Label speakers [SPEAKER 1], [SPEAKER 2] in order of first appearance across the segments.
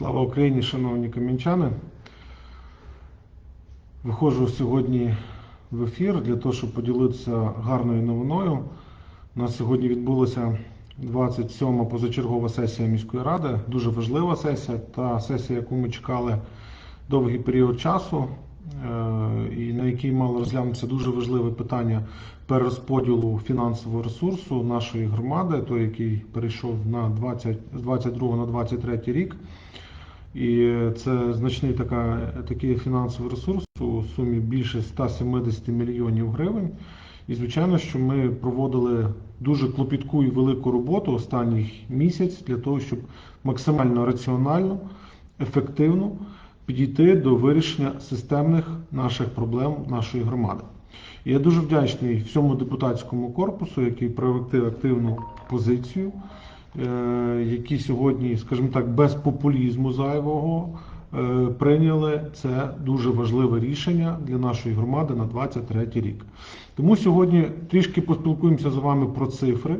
[SPEAKER 1] Слава Україні, шановні кам'янчани. Виходжу сьогодні в ефір для того, щоб поділитися гарною новиною. У нас сьогодні відбулася 27-ма позачергова сесія міської ради. Дуже важлива сесія, та сесія, яку ми чекали довгий період часу, е, і на якій мало розглянутися дуже важливе питання перерозподілу фінансового ресурсу нашої громади, той, який перейшов на 20, з 22 на 23 рік. І це значний така, такий фінансовий ресурс у сумі більше 170 мільйонів гривень. І звичайно, що ми проводили дуже клопітку і велику роботу останній місяць для того, щоб максимально раціонально, ефективно підійти до вирішення системних наших проблем нашої громади. І я дуже вдячний всьому депутатському корпусу, який проявив активну позицію, які сьогодні, скажімо так, без популізму зайвого е, прийняли це дуже важливе рішення для нашої громади на 23 рік. Тому сьогодні трішки поспілкуємося з вами про цифри,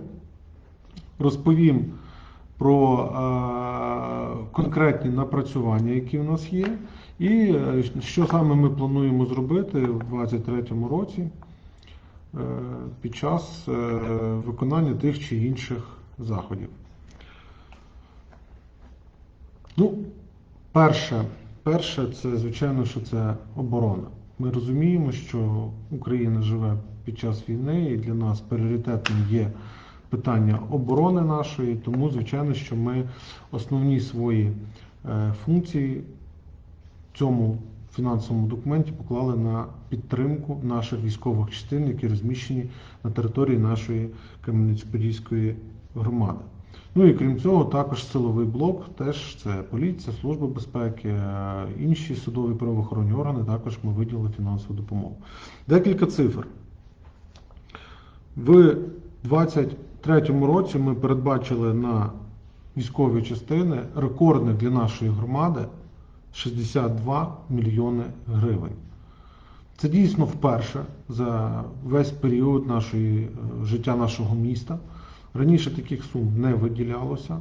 [SPEAKER 1] розповім про е, конкретні напрацювання, які в нас є, і е, що саме ми плануємо зробити в 2023 році е, під час е, виконання тих чи інших заходів. Ну, перше, перше, це звичайно, що це оборона. Ми розуміємо, що Україна живе під час війни, і для нас пріоритетним є питання оборони нашої, тому, звичайно, що ми основні свої е, функції в цьому фінансовому документі поклали на підтримку наших військових частин, які розміщені на території нашої Кам'янець-Подільської громади. Ну і крім цього, також силовий блок, теж це поліція, служба безпеки, е, інші судові правоохоронні органи. Також ми виділили фінансову допомогу. Декілька цифр. В 2023 році ми передбачили на військові частини рекордних для нашої громади 62 мільйони гривень. Це дійсно вперше за весь період нашої, е, життя нашого міста. Раніше таких сум не виділялося.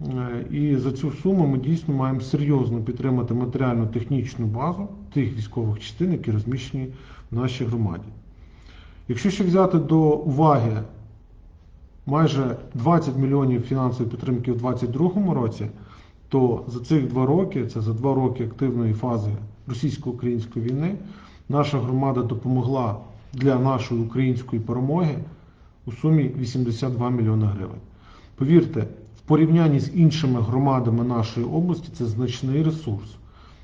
[SPEAKER 1] Е, І за цю суму ми дійсно маємо серйозно підтримати матеріально-технічну базу тих військових частин, які розміщені в нашій громаді. Якщо ще взяти до уваги майже 20 мільйонів фінансової підтримки у 2022 році, то за цих два роки, це за два роки активної фази російсько-української війни, наша громада допомогла для нашої української перемоги у сумі 82 мільйони гривень. Повірте, в порівнянні з іншими громадами нашої області це значний ресурс.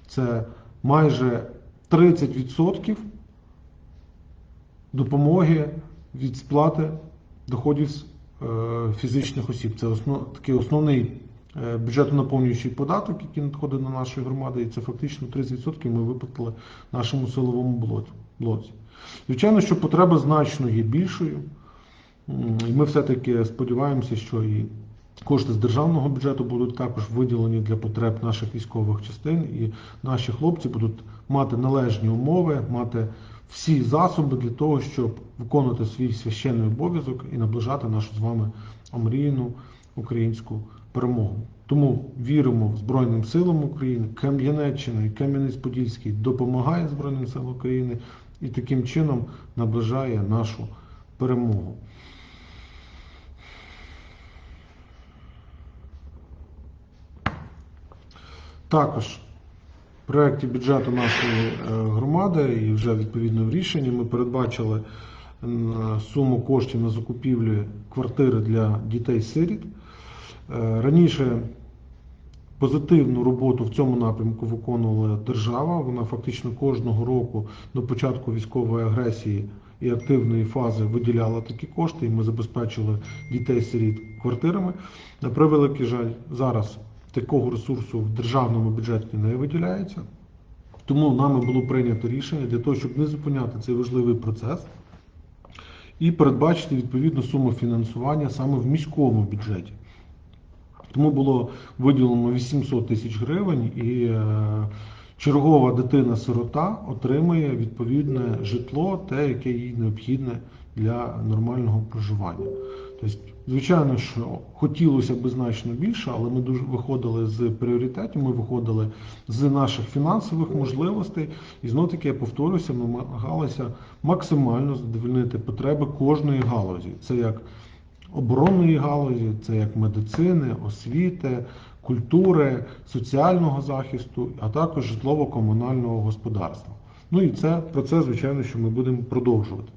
[SPEAKER 1] Це майже 30% допомоги від сплати доходів з е, фізичних осіб. Це основ, такий основний е, бюджетонаповнюючий податок, який надходить на нашу громаду, і це фактично 30% ми виплатили нашому силовому блоці. Звичайно, що потреба значно є більшою. І ми все-таки сподіваємося, що і кошти з державного бюджету будуть також виділені для потреб наших військових частин, і наші хлопці будуть мати належні умови, мати всі засоби для того, щоб виконувати свій священний обов'язок і наближати нашу з вами омріяну українську перемогу. Тому віримо в Збройним силам України, Кам'янеччина і Кам'янець-Подільський допомагає Збройним силам України і таким чином наближає нашу перемогу. Також в проєкті бюджету нашої е, громади і вже відповідно в рішенні ми передбачили суму коштів на закупівлю квартири для дітей-сиріт. Е, Раніше позитивну роботу в цьому напрямку виконувала держава. Вона фактично кожного року до початку військової агресії і активної фази виділяла такі кошти, і ми забезпечили дітей-сиріт квартирами. На превеликий жаль, зараз такого ресурсу в державному бюджеті не виділяється. Тому нами було прийнято рішення для того, щоб не зупиняти цей важливий процес і передбачити відповідну суму фінансування саме в міському бюджеті. Тому було виділено 800 тисяч гривень, і е, чергова дитина-сирота отримує відповідне житло, те, яке їй необхідне для нормального проживання. Тобто, звичайно, що хотілося б значно більше, але ми дуже виходили з пріоритетів, ми виходили з наших фінансових можливостей, і знов таки я повторюся, ми намагалися максимально задовольнити потреби кожної галузі. Це як оборонної галузі, це як медицини, освіти, культури, соціального захисту, а також житлово-комунального господарства. Ну і це про це, звичайно, що ми будемо продовжувати.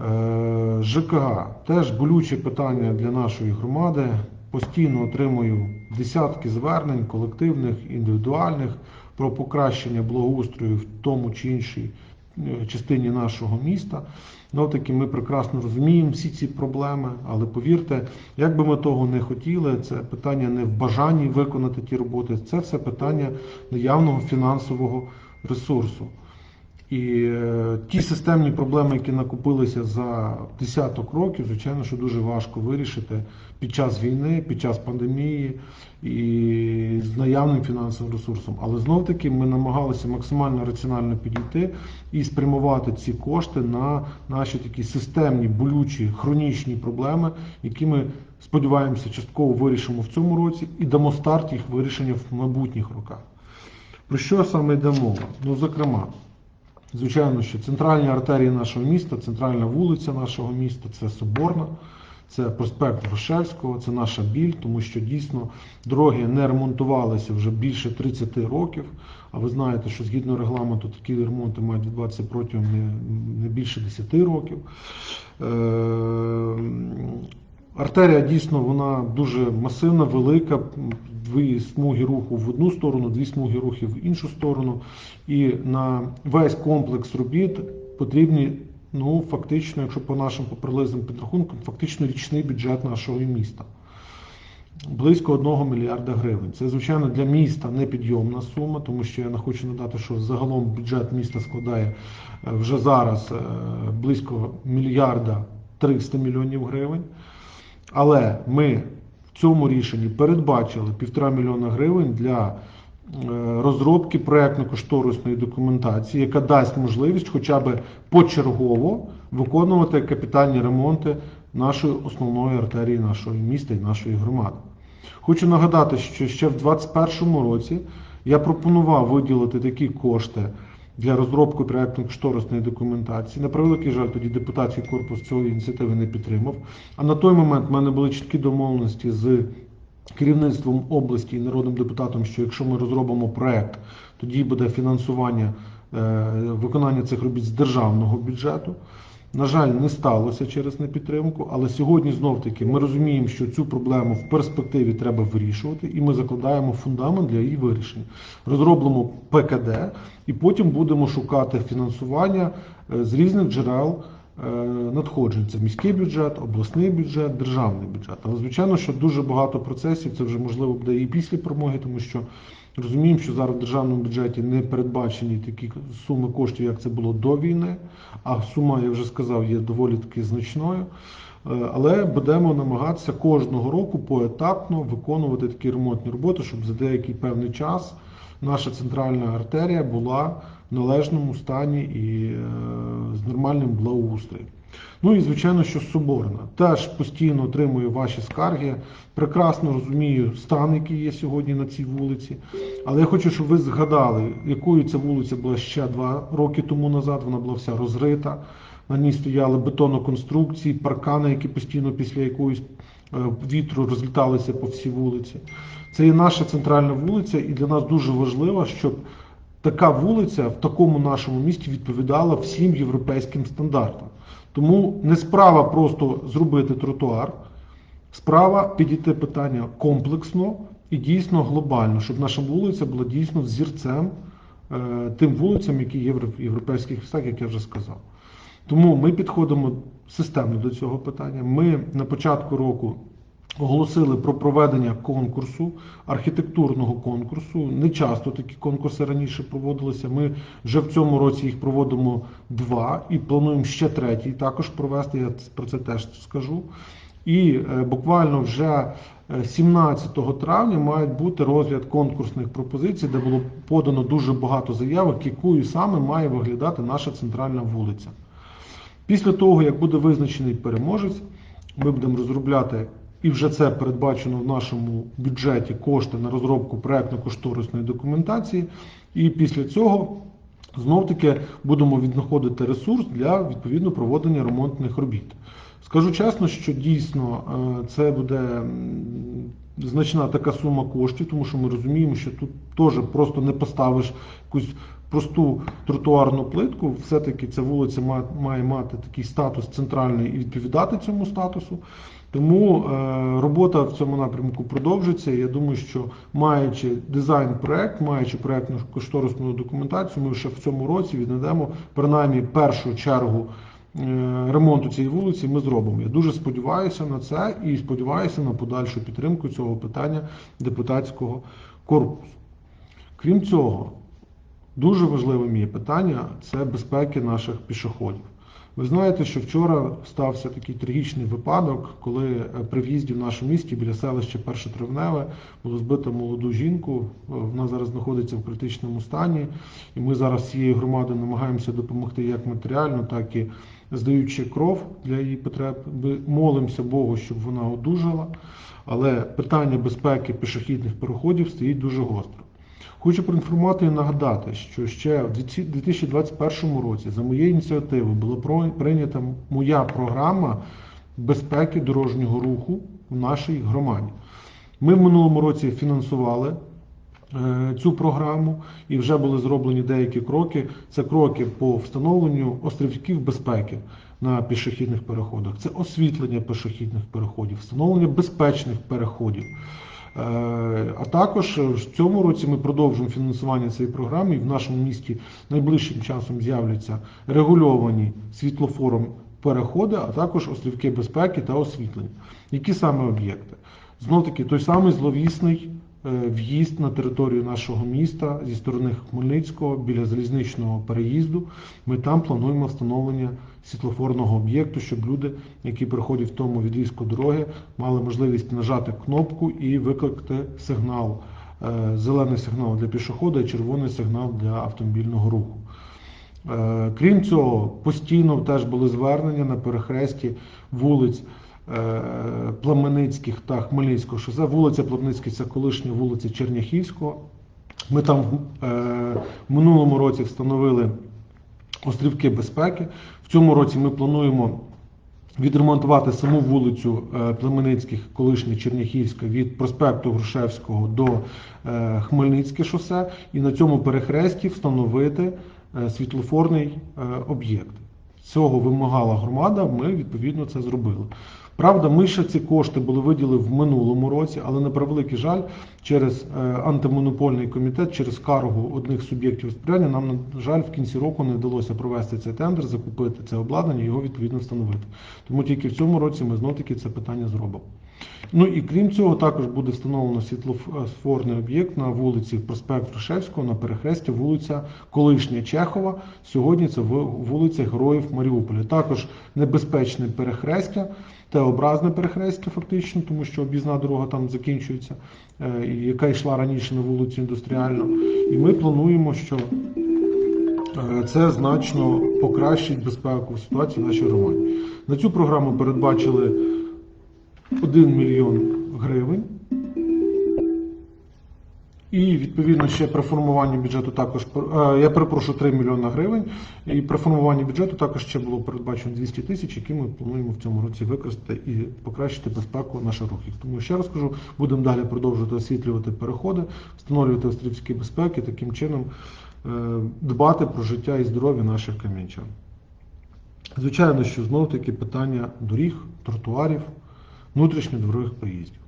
[SPEAKER 1] Е, ЖКГ теж болюче питання для нашої громади. Постійно отримую десятки звернень колективних, індивідуальних про покращення благоустрою в тому чи іншій е, частині нашого міста. Ну таки ми прекрасно розуміємо всі ці проблеми, але повірте, як би ми того не хотіли, це питання не в бажанні виконати ті роботи, це все питання наявного фінансового ресурсу. І е, ті системні проблеми, які накопилися за десяток років, звичайно, що дуже важко вирішити під час війни, під час пандемії і з наявним фінансовим ресурсом. Але знов таки ми намагалися максимально раціонально підійти і спрямувати ці кошти на наші такі системні, болючі, хронічні проблеми, які ми сподіваємося частково вирішимо в цьому році і дамо старт їх вирішення в майбутніх роках. Про що саме йде мова? Ну, зокрема. Звичайно, що центральні артерії нашого міста, центральна вулиця нашого міста це Соборна, це проспект Грушевського, це наша біль, тому що дійсно дороги не ремонтувалися вже більше 30 років. А ви знаєте, що згідно регламенту такі ремонти мають відбуватися протягом не, більше 10 років. Е, Артерія дійсно вона дуже масивна, велика, дві смуги руху в одну сторону, дві смуги руху в іншу сторону. І на весь комплекс робіт потрібні, ну фактично, якщо по нашим поприлизним підрахункам, фактично річний бюджет нашого міста. Близько 1 мільярда гривень. Це, звичайно, для міста непідйомна сума, тому що я не хочу надати, що загалом бюджет міста складає е, вже зараз е, близько мільярда 300 мільйонів гривень. Але ми цьому рішенні передбачили півтора мільйона гривень для е, розробки проєктно-кошторисної документації, яка дасть можливість хоча б почергово виконувати капітальні ремонти нашої основної артерії нашого міста і нашої громади. Хочу нагадати, що ще в 2021 році я пропонував виділити такі кошти для розробки проєктно-кошторисної документації. На превеликий жаль, тоді депутатський корпус цієї ініціативи не підтримав. А на той момент в мене були чіткі домовленості з керівництвом області і народним депутатом, що якщо ми розробимо проєкт, тоді буде фінансування е, виконання цих робіт з державного бюджету. На жаль, не сталося через непідтримку, але сьогодні знов таки ми розуміємо, що цю проблему в перспективі треба вирішувати, і ми закладаємо фундамент для її вирішення. Розробимо ПКД, і потім будемо шукати фінансування е, з різних джерел надходжень. Це міський бюджет, обласний бюджет, державний бюджет. Але звичайно, що дуже багато процесів це вже можливо буде і після перемоги, тому що. Розуміємо, що зараз в державному бюджеті не передбачені такі суми коштів, як це було до війни. А сума, я вже сказав, є доволі таки значною. Е, Але будемо намагатися кожного року поетапно виконувати такі ремонтні роботи, щоб за деякий певний час наша центральна артерія була належному стані і е, з нормальним благоустроєм. Ну і звичайно, що Соборна теж постійно отримую ваші скарги. Прекрасно розумію стан, який є сьогодні на цій вулиці. Але я хочу, щоб ви згадали, якою ця вулиця була ще два роки тому назад. Вона була вся розрита. На ній стояли бетоноконструкції, паркани, які постійно після якоїсь е, вітру розліталися по всій вулиці. Це є наша центральна вулиця, і для нас дуже важливо, щоб така вулиця в такому нашому місті відповідала всім європейським стандартам. Тому не справа просто зробити тротуар, справа підійти питання комплексно і дійсно глобально, щоб наша вулиця була дійсно взірцем е, тим вулицям, які є в європейських містах, як я вже сказав. Тому ми підходимо системно до цього питання. Ми на початку року оголосили про проведення конкурсу, архітектурного конкурсу. Не часто такі конкурси раніше проводилися. Ми вже в цьому році їх проводимо два і плануємо ще третій також провести. Я про це теж скажу. І е, буквально вже е, 17 травня мають бути розгляд конкурсних пропозицій, де було подано дуже багато заявок, якою саме має виглядати наша центральна вулиця. Після того, як буде визначений переможець, ми будемо розробляти, і вже це передбачено в нашому бюджеті кошти на розробку проектно-кошторисної документації. І після цього знов таки будемо віднаходити ресурс для відповідно проведення ремонтних робіт. Скажу чесно, що дійсно е, це буде значна така сума коштів, тому що ми розуміємо, що тут теж просто не поставиш якусь просту тротуарну плитку. Все-таки ця вулиця має мати такий статус центральний і відповідати цьому статусу. Тому е, робота в цьому напрямку продовжиться. Я думаю, що маючи дизайн-проект, маючи проектну кошторисну документацію, ми ще в цьому році віднайдемо принаймні першу чергу е, ремонту цієї вулиці. Ми зробимо. Я дуже сподіваюся на це і сподіваюся на подальшу підтримку цього питання депутатського корпусу. Крім цього, дуже важливим є питання це безпеки наших пішоходів. Ви знаєте, що вчора стався такий трагічний випадок, коли е, при в'їзді в наше місті біля селища Перше Травневе було збито молоду жінку. Е, Вона зараз знаходиться в критичному стані, і ми зараз цією громадою намагаємося допомогти як матеріально, так і здаючи кров для її потреб. Ми молимося Богу, щоб вона одужала. Але питання безпеки пішохідних переходів стоїть дуже гостро. Хочу проінформувати і нагадати, що ще в 2021 році за моєю ініціативою була прийнята моя програма безпеки дорожнього руху в нашій громаді. Ми в минулому році фінансували е, цю програму і вже були зроблені деякі кроки. Це кроки по встановленню острівків безпеки на пішохідних переходах, це освітлення пішохідних переходів, встановлення безпечних переходів. Е, А також е, в цьому році ми продовжуємо фінансування цієї програми і в нашому місті найближчим часом з'являться регульовані світлофором переходи, а також острівки безпеки та освітлення. Які саме об'єкти? Знов таки той самий зловісний е, в'їзд на територію нашого міста зі сторони Хмельницького біля залізничного переїзду. Ми там плануємо встановлення світлофорного об'єкту, щоб люди, які приходять в тому відрізку дороги, мали можливість нажати кнопку і викликати сигнал, е, зелений сигнал для пішохода і червоний сигнал для автомобільного руху. Е, Крім цього, постійно теж були звернення на перехресті вулиць е, Пламеницьких та Хмельницького шосе. Вулиця Пламеницьких це колишня вулиця Черняхівського. Ми там в минулому році встановили острівки безпеки. В цьому році ми плануємо відремонтувати саму вулицю е, Племеницьких, колишнє Черняхівська, від проспекту Грушевського до е, Хмельницьке шосе, і на цьому перехресті встановити е, світлофорний об'єкт. Цього вимагала громада, ми відповідно це зробили. Правда, ми ще ці кошти були виділили в минулому році, але на превеликий жаль, через е, антимонопольний комітет, через каргу одних суб'єктів сприяння, нам, на жаль, в кінці року не вдалося провести цей тендер, закупити це обладнання його відповідно встановити. Тому тільки в цьому році ми знов таки це питання зробимо. Ну і крім цього, також буде встановлено світлофорний об'єкт на вулиці проспект Грушевського на перехресті вулиця Колишня Чехова. Сьогодні це вулиця Героїв Маріуполя. Також небезпечне перехрестя, Т-образне перехрестя, фактично, тому що об'їзна дорога там закінчується, е, яка йшла раніше на вулицю індустріальну. І ми плануємо, що е, це значно покращить безпекову ситуацію в нашій громаді. На цю програму передбачили 1 мільйон гривень. І відповідно ще при формуванні бюджету також е, я перепрошую 3 мільйони гривень. І при формуванні бюджету також ще було передбачено 200 тисяч, які ми плануємо в цьому році використати і покращити безпеку наших рухів. Тому ще раз кажу, будемо далі продовжувати освітлювати переходи, встановлювати острівські безпеки, таким чином е, дбати про життя і здоров'я наших кам'янчан. Звичайно, що знов таки питання доріг, тротуарів, внутрішньодворових проїздів.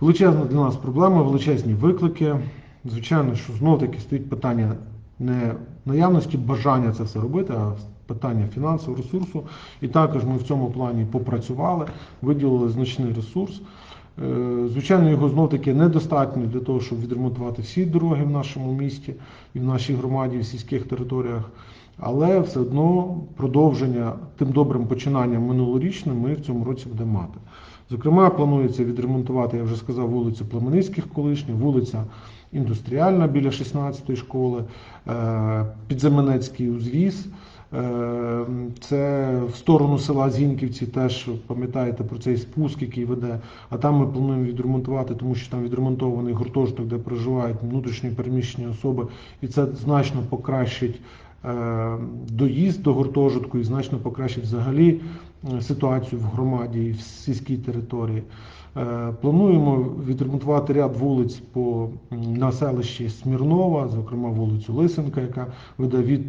[SPEAKER 1] Величезна для нас проблема, величезні виклики. Звичайно, що знов таки стоїть питання не наявності бажання це все робити, а питання фінансового ресурсу. І також ми в цьому плані попрацювали, виділили значний ресурс. Е, Звичайно, його знов таки недостатньо для того, щоб відремонтувати всі дороги в нашому місті і в нашій громаді, в сільських територіях. Але все одно продовження тим добрим починанням минулорічним ми в цьому році будемо мати. Зокрема, планується відремонтувати, я вже сказав, вулицю Племеницьких колишню, вулиця Індустріальна біля 16-ї школи, е, Підземенецький узвіз, Е, Це в сторону села Зіньківці, теж пам'ятаєте про цей спуск, який веде. А там ми плануємо відремонтувати, тому що там відремонтований гуртожиток, де проживають внутрішньо переміщені особи, і це значно покращить доїзд до гуртожитку і значно покращить взагалі е, ситуацію в громаді і в сільській території. Е, Плануємо відремонтувати ряд вулиць по на селищі Смірнова, зокрема вулицю Лисенка, яка веде від,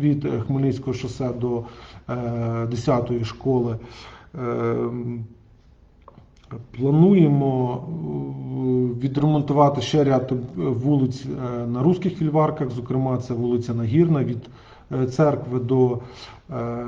[SPEAKER 1] від е, Хмельницького шосе до е, 10-ї школи. Плануємо е, відремонтувати ще ряд е, вулиць е, на руських фільварках, зокрема, це вулиця Нагірна від церкви до е,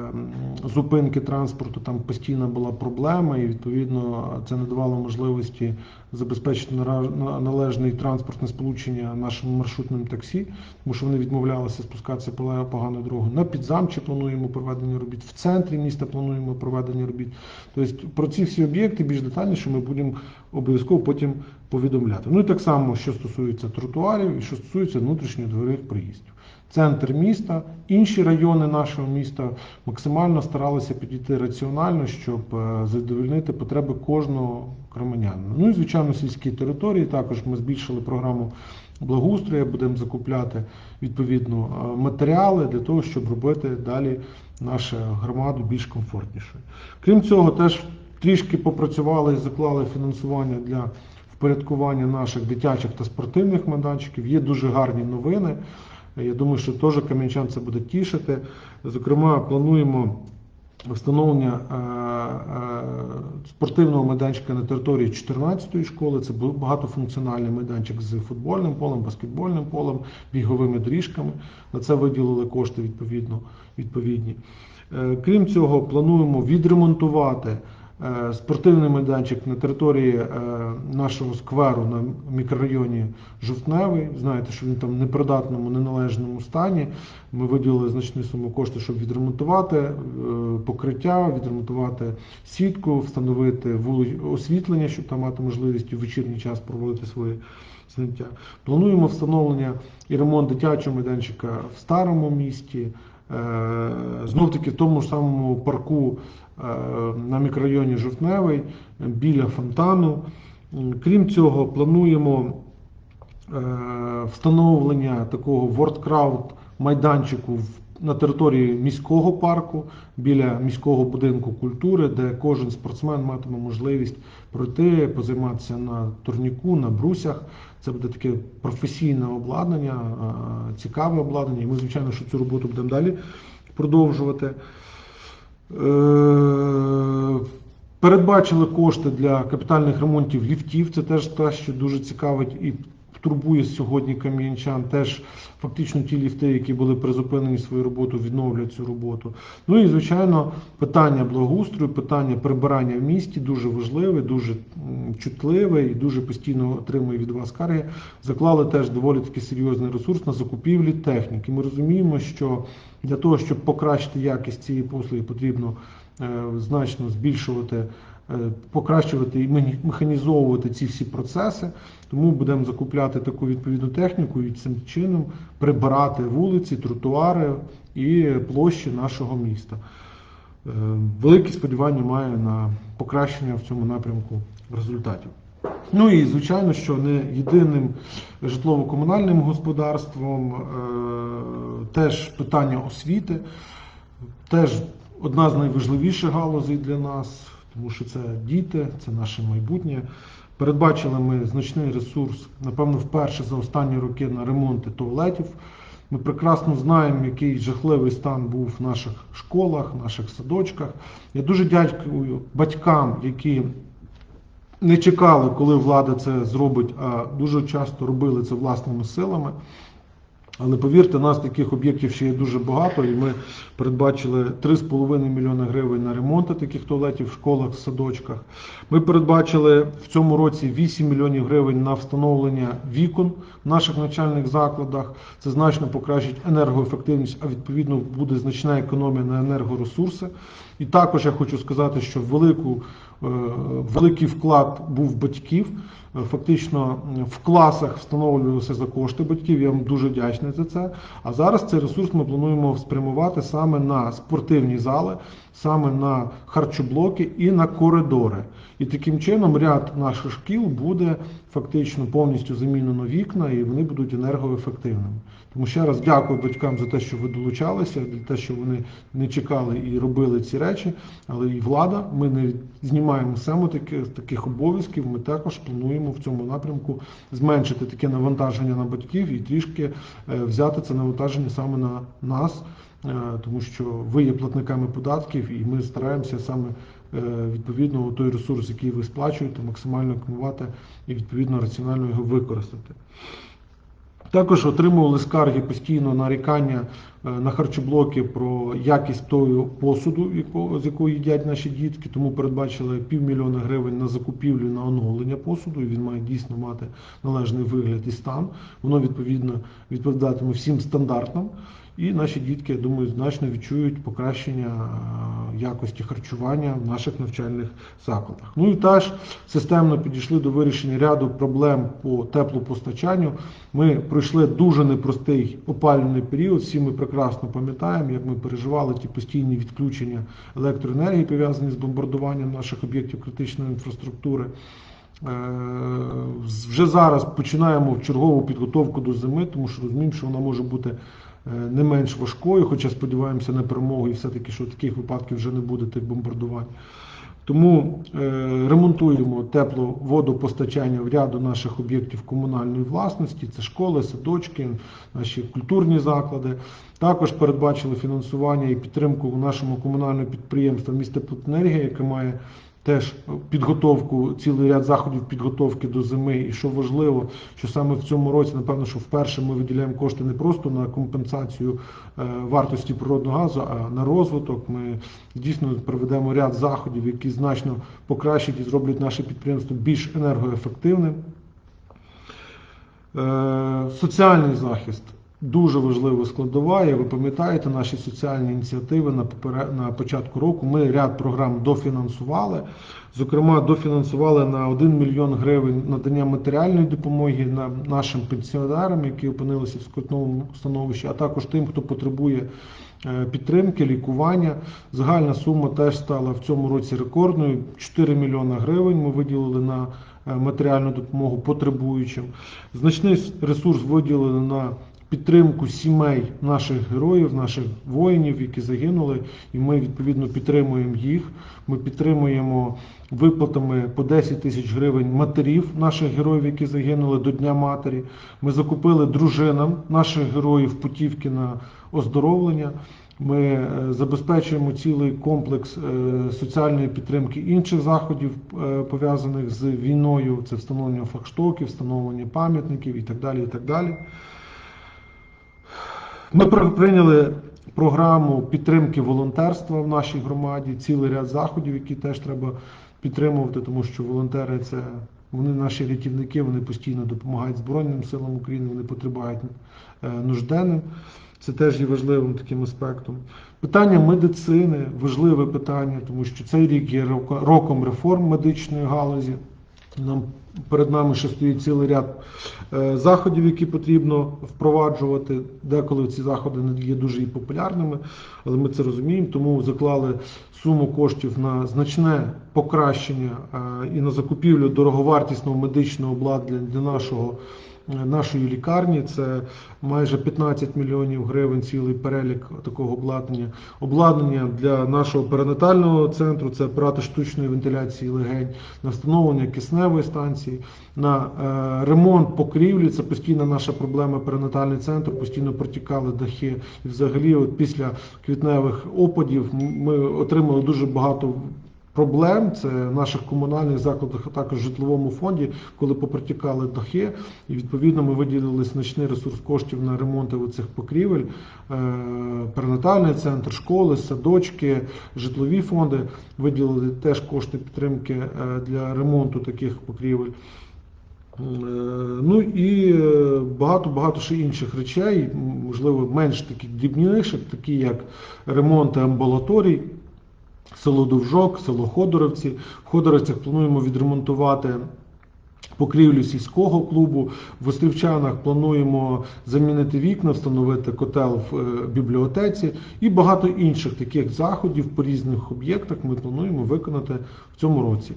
[SPEAKER 1] зупинки транспорту. Там постійно була проблема, і відповідно це не давало можливості забезпечити нара- на- належне транспортне сполучення нашим маршрутним таксі, тому що вони відмовлялися спускатися по поганою дорогою. На підзамчі плануємо проведення робіт, в центрі міста плануємо проведення робіт. Тобто про ці всі об'єкти більш детальніше ми будемо обов'язково потім повідомляти. Ну і так само, що стосується тротуарів і що стосується внутрішніх дворових приїздів. Центр міста, інші райони нашого міста максимально старалися підійти раціонально, щоб е, задовольнити потреби кожного громадянина. Ну і звичайно, сільські території. Також ми збільшили програму благоустрою, будемо закупляти відповідно е, матеріали для того, щоб робити далі нашу громаду більш комфортнішою. Крім цього, теж трішки попрацювали і заклали фінансування для впорядкування наших дитячих та спортивних майданчиків. Є дуже гарні новини. Я думаю, що теж кам'янчан це буде тішити. Зокрема, плануємо встановлення е, е, спортивного майданчика на території 14-ї школи. Це багатофункціональний майданчик з футбольним полем, баскетбольним полем, біговими доріжками. На це виділили кошти відповідно, відповідні. Е, Крім цього, плануємо відремонтувати спортивний майданчик на території е, нашого скверу на мікрорайоні Жовтневий. Знаєте, що він там в непридатному, неналежному стані. Ми виділили значну суму коштів, щоб відремонтувати е, покриття, відремонтувати сітку, встановити освітлення, щоб там мати можливість у вечірній час проводити свої заняття. Плануємо встановлення і ремонт дитячого майданчика в старому місті. Знов таки в тому ж самому парку е, на мікрорайоні Жовтневий е, біля фонтану. Крім цього, плануємо е, встановлення такого вордкраут майданчику в- на території міського парку біля міського будинку культури, де кожен спортсмен матиме можливість пройти, позайматися на турніку, на брусях. Це буде таке професійне обладнання, цікаве обладнання. І ми, звичайно, що цю роботу будемо далі продовжувати. Е, Передбачили кошти для капітальних ремонтів ліфтів. Це теж те, що дуже цікавить і турбує сьогодні кам'янчан. Теж фактично ті ліфти, які були призупинені свою роботу, відновлюють цю роботу. Ну і звичайно, питання благоустрою, питання прибирання в місті дуже важливе, дуже чутливе і дуже постійно отримує від вас скарги. Заклали теж доволі таки серйозний ресурс на закупівлі техніки. Ми розуміємо, що для того, щоб покращити якість цієї послуги, потрібно е, значно збільшувати, покращувати і механізовувати ці всі процеси. Тому будемо закупляти таку відповідну техніку і цим чином прибирати вулиці, тротуари і площі нашого міста. Е, Великі сподівання маю на покращення в цьому напрямку результатів. Ну і звичайно, що не єдиним житлово-комунальним господарством, е, теж питання освіти, теж одна з найважливіших галузей для нас, тому що це діти, це наше майбутнє. Передбачили ми значний ресурс, напевно, вперше за останні роки на ремонти туалетів. Ми прекрасно знаємо, який жахливий стан був в наших школах, наших садочках. Я дуже дякую батькам, які не чекали, коли влада це зробить, а дуже часто робили це власними силами. Але повірте, нас таких об'єктів ще є дуже багато, і ми передбачили 3,5 мільйони гривень на ремонти таких туалетів в школах, садочках. Ми передбачили в цьому році 8 мільйонів гривень на встановлення вікон в наших навчальних закладах. Це значно покращить енергоефективність, а відповідно буде значна економія на енергоресурси. І також я хочу сказати, що велику, е, великий вклад був батьків. Е, Фактично в класах встановлювалося за кошти батьків. Я вам дуже вдячний за це. А зараз цей ресурс ми плануємо спрямувати саме на спортивні зали, саме на харчоблоки і на коридори. І таким чином ряд наших шкіл буде фактично повністю замінено вікна, і вони будуть енергоефективними. Тому ще раз дякую батькам за те, що ви долучалися, за те, що вони не чекали і робили ці речі. Але і влада, ми не знімаємо саме таких, таких обов'язків. Ми також плануємо в цьому напрямку зменшити таке навантаження на батьків і трішки е, взяти це навантаження саме на нас, тому що ви є платниками податків, і ми стараємося саме е, відповідно той ресурс, який ви сплачуєте, максимально акумувати і відповідно раціонально його використати. Також отримували скарги постійно нарікання е, на харчоблоки про якість того посуду, з якого їдять наші дітки. Тому передбачили півмільйона гривень на закупівлю на оновлення посуду. і Він має дійсно мати належний вигляд і стан. Воно відповідно відповідатиме всім стандартам. І наші дітки, я думаю, значно відчують покращення е, якості харчування в наших навчальних закладах. Ну і теж системно підійшли до вирішення ряду проблем по теплопостачанню. Ми пройшли дуже непростий опалювальний період. Всі ми прекрасно пам'ятаємо, як ми переживали ті постійні відключення електроенергії, пов'язані з бомбардуванням наших об'єктів критичної інфраструктури. Е, Вже зараз починаємо чергову підготовку до зими, тому що розуміємо, що вона може бути не менш важкою, хоча сподіваємося на перемогу і все-таки, що таких випадків вже не буде тих бомбардувань. Тому е, ремонтуємо тепловодопостачання в ряду наших об'єктів комунальної власності, це школи, садочки, наші культурні заклади. Також передбачили фінансування і підтримку нашому комунальному підприємству міста Теплоенергія, яке має теж підготовку, цілий ряд заходів підготовки до зими. І що важливо, що саме в цьому році, напевно, що вперше ми виділяємо кошти не просто на компенсацію е, вартості природного газу, а на розвиток. Ми дійсно проведемо ряд заходів, які значно покращать і зроблять наше підприємство більш енергоефективним. Е, Соціальний захист дуже важлива складова. І ви пам'ятаєте наші соціальні ініціативи на на початку року. Ми ряд програм дофінансували. Зокрема, дофінансували на 1 мільйон гривень надання матеріальної допомоги на нашим пенсіонерам, які опинилися в скрутному становищі, а також тим, хто потребує е, підтримки, лікування. Загальна сума теж стала в цьому році рекордною. 4 мільйони гривень ми виділили на е, матеріальну допомогу потребуючим. Значний ресурс виділили на підтримку сімей наших героїв, наших воїнів, які загинули, і ми відповідно підтримуємо їх. Ми підтримуємо виплатами по 10 тисяч гривень матерів наших героїв, які загинули до Дня Матері. Ми закупили дружинам наших героїв путівки на оздоровлення. Ми е, забезпечуємо цілий комплекс е, соціальної підтримки інших заходів, е, пов'язаних з війною. Це встановлення флагштоків, встановлення пам'ятників і так далі. І так далі. Ми при- прийняли програму підтримки волонтерства в нашій громаді, цілий ряд заходів, які теж треба підтримувати, тому що волонтери це вони наші рятівники, вони постійно допомагають Збройним силам України, вони потребують е, нужденним. Це теж є важливим таким аспектом. Питання медицини важливе питання, тому що цей рік є роком реформ медичної галузі. Нам перед нами ще стоїть цілий ряд заходів, які потрібно впроваджувати. Деколи ці заходи не є дуже і популярними, але ми це розуміємо, тому заклали суму коштів на значне покращення е, і на закупівлю дороговартісного медичного обладнання для нашого. Нашої лікарні це майже 15 мільйонів гривень, цілий перелік такого обладнання. Обладнання для нашого перинатального центру це апарати штучної вентиляції легень, на встановлення кисневої станції, на е, ремонт покрівлі. Це постійна наша проблема. Перинатальний центр постійно протікали дахи. І взагалі, от після квітневих опадів ми отримали дуже багато. Проблем це в наших комунальних закладах, а також в житловому фонді, коли попротікали дахи, і відповідно ми виділили значний ресурс коштів на ремонти цих покрівель, Е, перинатальний центр, школи, садочки, житлові фонди виділили теж кошти підтримки е, для ремонту таких покрівель. Е, Ну і багато-багато ще інших речей, можливо, менш таких дрібніших, такі як ремонти амбулаторій. Село Довжок, село Ходоровці. В Ходоровцях плануємо відремонтувати покрівлю сільського клубу. В Острівчанах плануємо замінити вікна, встановити котел в е, бібліотеці і багато інших таких заходів по різних об'єктах ми плануємо виконати в цьому році.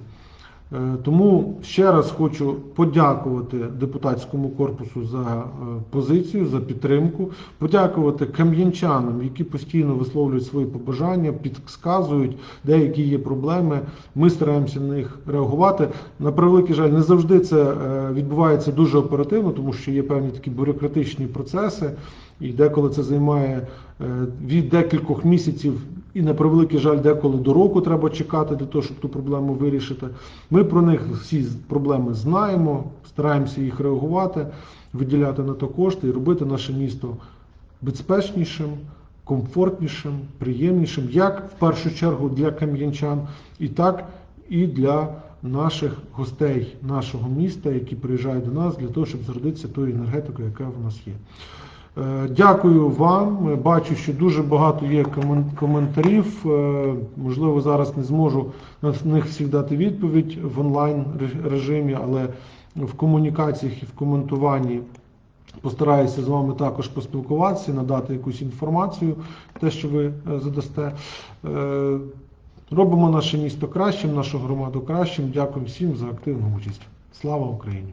[SPEAKER 1] Е, Тому ще раз хочу подякувати депутатському корпусу за е, позицію, за підтримку, подякувати кам'янчанам, які постійно висловлюють свої побажання, підказують, деякі є проблеми. Ми стараємося на них реагувати. На превеликий жаль, не завжди це е, відбувається дуже оперативно, тому що є певні такі бюрократичні процеси, і деколи це займає від декількох місяців, і на превеликий жаль, деколи до року треба чекати для того, щоб ту проблему вирішити. Ми про них всі проблеми знаємо, стараємося їх реагувати, виділяти на то кошти і робити наше місто безпечнішим, комфортнішим, приємнішим, як в першу чергу для кам'янчан, і так і для наших гостей нашого міста, які приїжджають до нас для того, щоб зародитися тою енергетикою, яка в нас є. Е, Дякую вам. Е, Бачу, що дуже багато є коментарів. Е, Можливо, зараз не зможу на них всіх дати відповідь в онлайн режимі, але в комунікаціях і в коментуванні постараюся з вами також поспілкуватися, надати якусь інформацію, те, що ви задасте. Робимо наше місто кращим, нашу громаду кращим. Дякую всім за активну участь. Слава Україні!